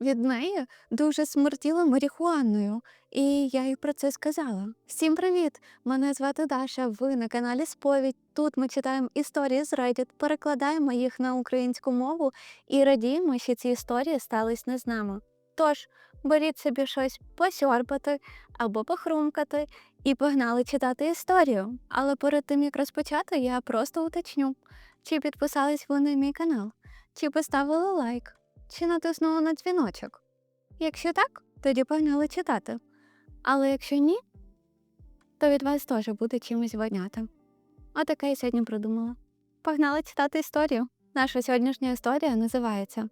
від неї дуже смертіло марихуаною, і я їй про це сказала. Всім привіт! Мене звати Даша. Ви на каналі Сповідь. Тут ми читаємо історії з Reddit, перекладаємо їх на українську мову і радіємо, що ці історії стались не з нами. Тож беріть собі щось посьорбати або похрумкати і погнали читати історію. Але перед тим як розпочати, я просто уточню, чи підписались ви на мій канал, чи поставили лайк, чи натиснули на дзвіночок. Якщо так, тоді погнали читати. Але якщо ні, то від вас теж буде чимось воняти. Отаке я сьогодні придумала. Погнали читати історію. Наша сьогоднішня історія називається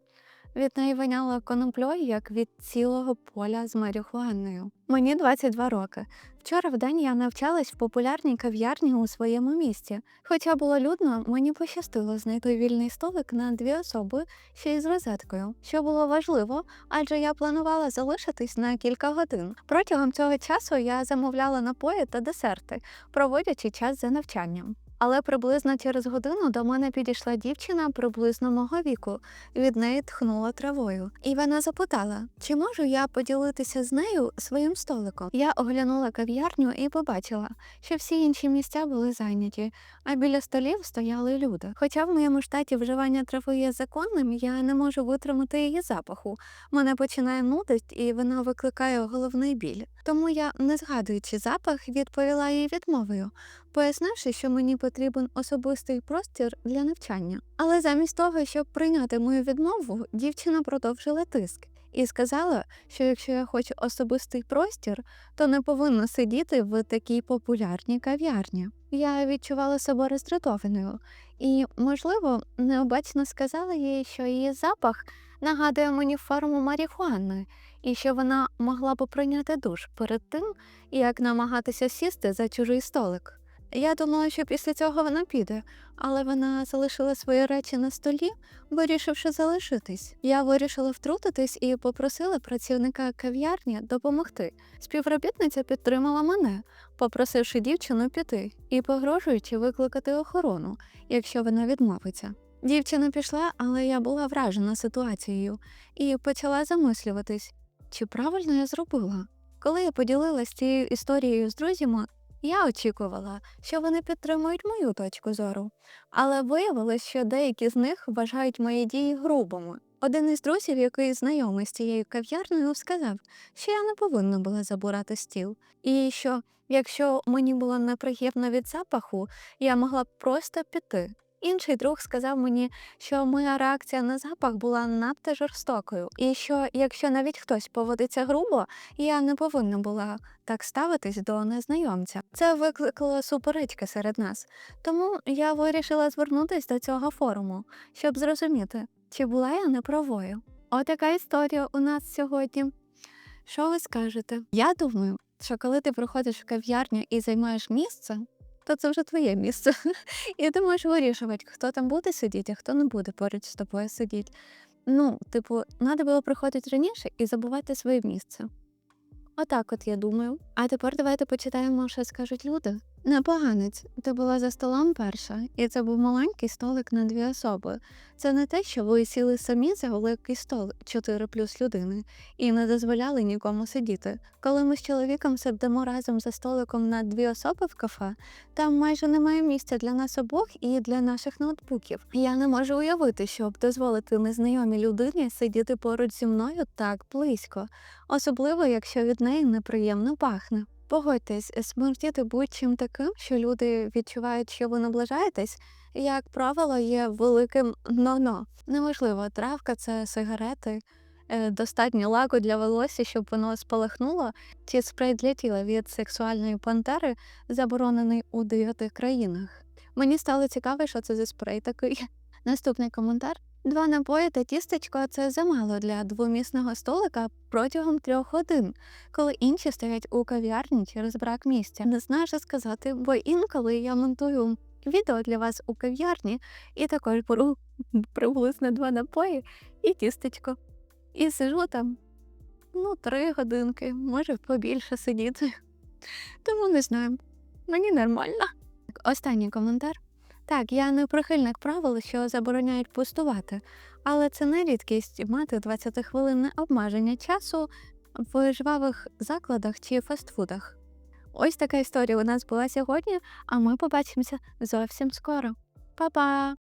Від неї воняло конопльою, як від цілого поля з марихуаною. Мені 22 роки. Вчора в день я навчалась в популярній кав'ярні у своєму місті. Хоча було людно, мені пощастило знайти вільний столик на дві особи ще й з розеткою, що було важливо, адже я планувала залишитись на кілька годин. Протягом цього часу я замовляла напої та десерти, проводячи час за навчанням. Але приблизно через годину до мене підійшла дівчина приблизно мого віку. Від неї тхнуло травою. І вона запитала, чи можу я поділитися з нею своїм столиком. Я оглянула кав'ярню і побачила, що всі інші місця були зайняті, а біля столів стояли люди. Хоча в моєму штаті вживання трави є законним, я не можу витримати її запаху. Мене починає нудить, і вона викликає головний біль. Тому я, не згадуючи запах, відповіла їй відмовою, пояснивши, що мені потрібен особистий простір для навчання. Але замість того, щоб прийняти мою відмову, дівчина продовжила тиск і сказала, що якщо я хочу особистий простір, то не повинна сидіти в такій популярній кав'ярні. Я відчувала себе роздратованою і, можливо, необачно сказала їй, що її запах нагадує мені форму марихуани, і що вона могла б прийняти душ перед тим, як намагатися сісти за чужий столик. Я думала, що після цього вона піде, але вона залишила свої речі на столі, вирішивши залишитись. Я вирішила втрутитись і попросила працівника кав'ярні допомогти. Співробітниця підтримала мене, попросивши дівчину піти і погрожуючи викликати охорону, якщо вона відмовиться. Дівчина пішла, але я була вражена ситуацією і почала замислюватись, чи правильно я зробила. Коли я поділилась цією історією з друзями, я очікувала, що вони підтримують мою точку зору, але виявилось, що деякі з них вважають мої дії грубими. Один із друзів, який знайомий з цією кав'ярнею, сказав, що я не повинна була забирати стіл, і що якщо мені було неприємно від запаху, я могла б просто піти. Інший друг сказав мені, що моя реакція на запах була надто жорстокою, і що якщо навіть хтось поводиться грубо, я не повинна була так ставитись до незнайомця. Це викликало суперечки серед нас. Тому я вирішила звернутися до цього форуму, щоб зрозуміти, чи була я неправою. Отака історія у нас сьогодні. Що ви скажете? Я думаю, що коли ти приходиш в кав'ярню і займаєш місце, то це вже твоє місце. І ти можеш вирішувати, хто там буде сидіти, а хто не буде поруч з тобою сидіти. Ну, типу, треба було приходити раніше і забувати своє місце. Отак от я думаю. А тепер давайте почитаємо, що скажуть люди. Непоганець, ти була за столом перша, і це був маленький столик на дві особи. Це не те, що ви сіли самі за великий стол 4 плюс людини і не дозволяли нікому сидіти. Коли ми з чоловіком сидимо разом за столиком на дві особи в кафе, там майже немає місця для нас обох і для наших ноутбуків. Я не можу уявити, щоб дозволити незнайомій людині сидіти поруч зі мною так близько, особливо якщо від неї неприємно пахне. Погодьтесь, смертіти будь-чим таким, що люди відчувають, що ви наближаєтесь, як правило, є великим но-но. Неважливо, травка це сигарети, е, достатньо лаку для волосся, щоб воно спалахнуло, чи спрей для тіла від сексуальної пантери, заборонений у дев'яти країнах. Мені стало цікаво, що це за спрей такий. Наступний коментар. Два напої та тістечко це замало для двомісного столика протягом трьох годин, коли інші стоять у кав'ярні через брак місця. Не знаю, що сказати, бо інколи я монтую відео для вас у кав'ярні і також беру приблизно два напої і тістечко. І сижу там ну, три годинки, може побільше сидіти. Тому не знаю, мені нормально. Останній коментар. Так, я не прихильник правил, що забороняють пустувати, Але це не рідкість мати 20-хвилинне обмеження часу в жвавих закладах чи фастфудах. Ось така історія у нас була сьогодні, а ми побачимося зовсім скоро. Па-па!